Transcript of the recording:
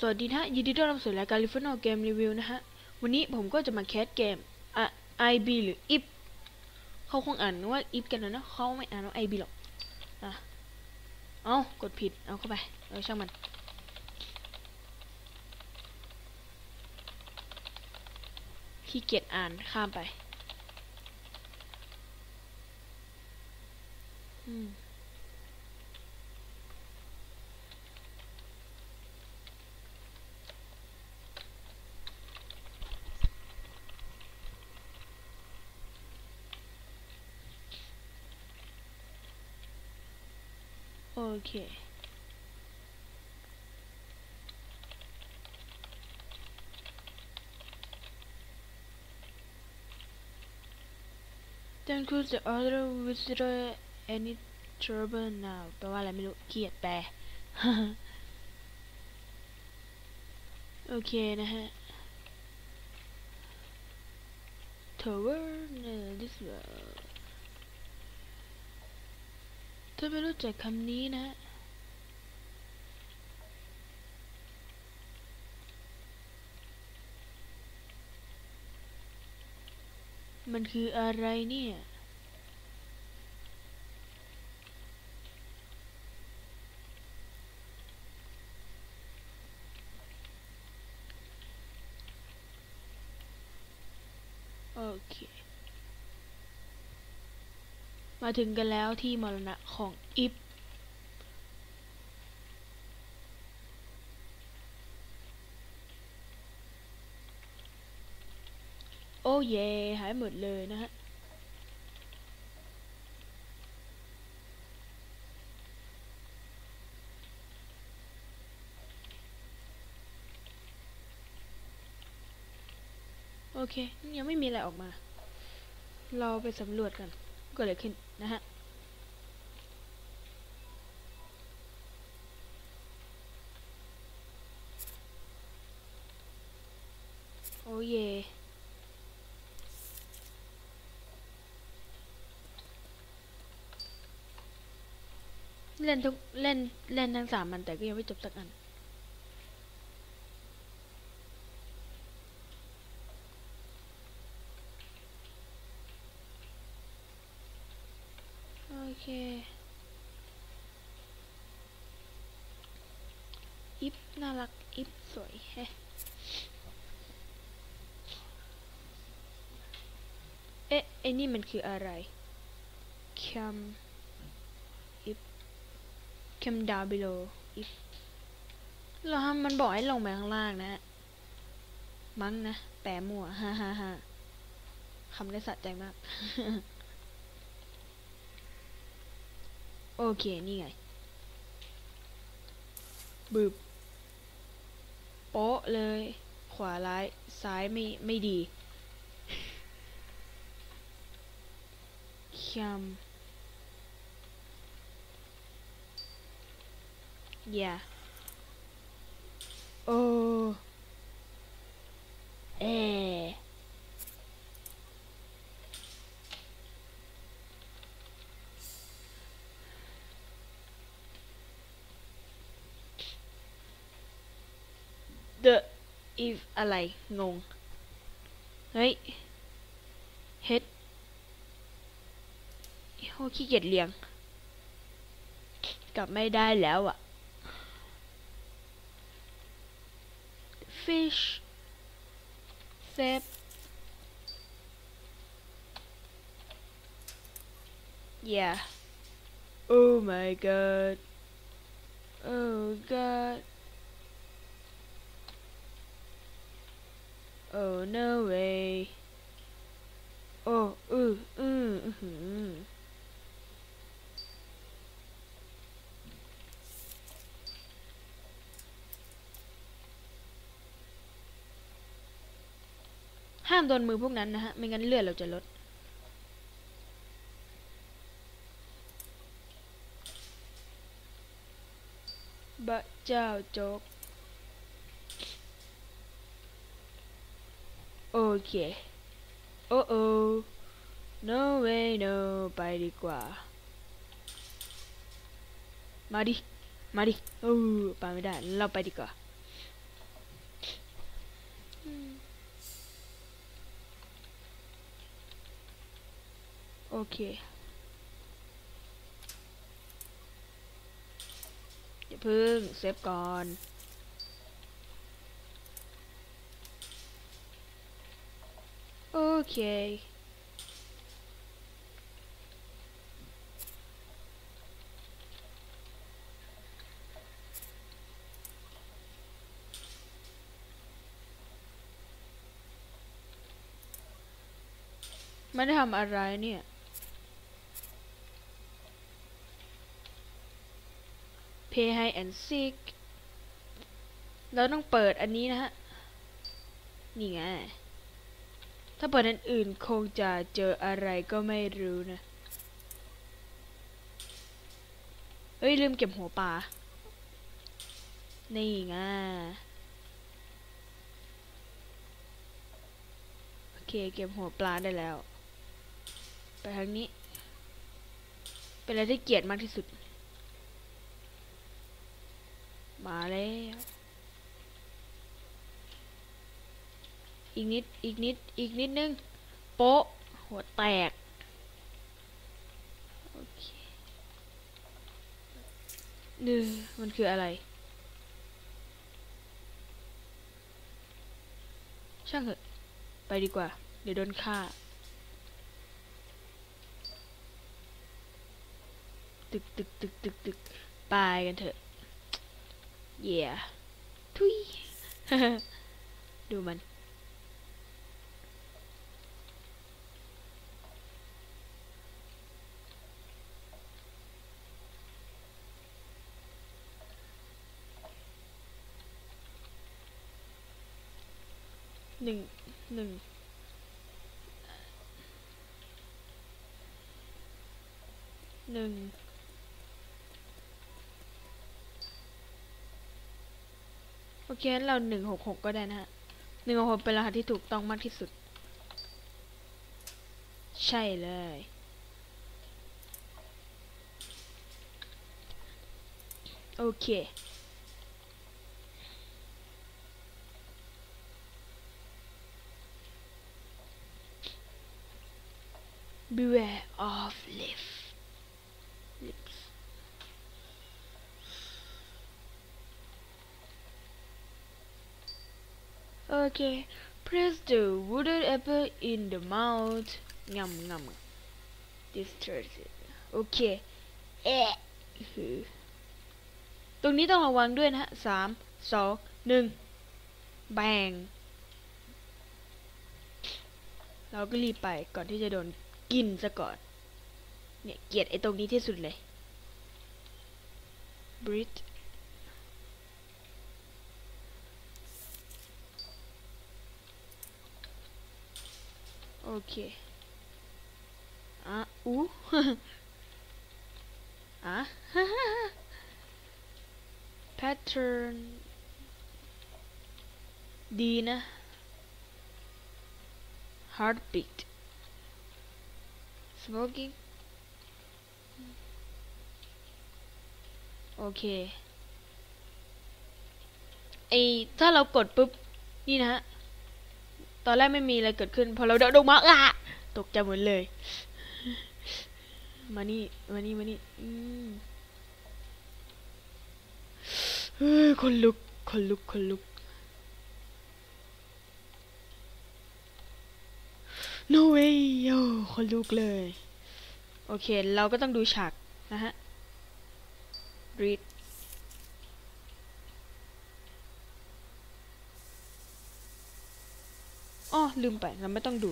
สวัสดีนะฮะยินดีต้อนรับสู่รายการ r i f o n a l Game Review นะฮะ วันนี้ผมก็จะมาแคสเกมอะ IB หรือ IB เขาคงอ่านว่า IB กันนะเนะเขาไม่อ่านว่า IB หรอกอะเอากดผิด เอาเข้าไป เออช่างมัน ขี้เกียจอ่านข้ามไป อืม โอเค Don't close the other visitor any trouble now แปลว่าอะไรไม่รู้เกียดแปล โอเคนะฮะ Tower เนี่ย this one ถ้าไม่รู้จักคำนี้นะ มันคืออะไรเนี่ยโอเค มาถึงกันแล้วที่มรณะของอิฟโอ้เย่หายหมดเลยนะฮะ โอเค ยังไม่มีอะไรออกมา เราไปสำรวจกันกิดอะไรขึ้น นะฮะโอ้เยเล่นทุกเล่นเล่นทั้งสามมันแต่ก็ยังไม่จบสักอัน โอเค อิฟ น่ารักอิฟสวยแฮะเอ๊ะไอ้นี่มันคืออะไรคัมอิฟคัมดาวบิโลอิฟแล้วมันบอกให้ลงไปข้างล่างนะ มั้งนะ แปลมั่วฮ่าฮ่าฮ่าคำได้สะใจมาก โอเค นี่ไงบึบ โป๊ะเลย ขวาร้ายซ้ายไม่ไม่ดีคัม yeah โอ้เอ the if อะไร งง เฮ้ย head โอ้ขี้เกียจเรียง กลับไม่ได้แล้วอะ fish save yeah oh my god oh god oh no way โอ้อืออืออื้อหือห้ามโดนมือพวกนั้นนะฮะ ไม่งั้นเลือดเราจะลด บะเจ้าโจ๊ก โอเค โอ้โอ้ no way no ไปดีกว่า มาดิ มาดิโอ้ไปไม่ได้ เราไปดีกว่าโอเคอย่าพึ่งเซฟก่อน โอเคไม่ได้ทำอะไรเนี่ย Pay high and seek เราต้องเปิดอันนี้นะฮะ นี่ไง ถ้าเปิดอันอื่นคงจะเจออะไรก็ไม่รู้นะ เฮ้ย ลืมเก็บหัวปลา นี่ไงโอเค เก็บหัวปลาได้แล้ว ไปทางนี้ เป็นอะไรที่เกลียดมากที่สุด มาแล้ว อีกนิด อีกนิด อีกนิดนึง โป๊ะ หัวแตก โอเคนี่มันคืออะไร ช่างเถอะ ไปดีกว่า เดี๋ยวโดนฆ่า ตึกตึกตึกตึกตึกไปกันเถอะ เย่ทุย ดูมัน หนึ่งหนึ่งหนึ่งโอเคงั้นเราหนึ่งหกหกก็ได้นะฮะหนึ่งหกหกเป็นรหัสที่ถูกต้องมากที่สุด ใช่เลย โอเค Beware of lip lips โอเค press the wooden apple in the mouth งำงำ distort it โอเคเอะหือตรงนี้ต้องระวังด้วยนะฮะสามสองหนึ่งแบงเราก็รีบไปก่อนที่จะโดน กินซะก่อน เนี่ยเกลียดไอ้ตรงนี้ที่สุดเลย Brit โอเคอะอู้อะ pattern ดีนะ heartbeat smoking โอเคไอถ้าเรากดปุ๊บ นี่นะฮะ ตอนแรกไม่มีอะไรเกิดขึ้น พอเราเดินลงมาอะตกใจหมดเลย มานี่ มานี่ มานี่อืมเฮ้ยคนลุก คนลุก คนลุก no way โอ้คนลุกเลย โอเค เราก็ต้องดูฉากนะฮะ read อ๋อลืมไป เราไม่ต้องดู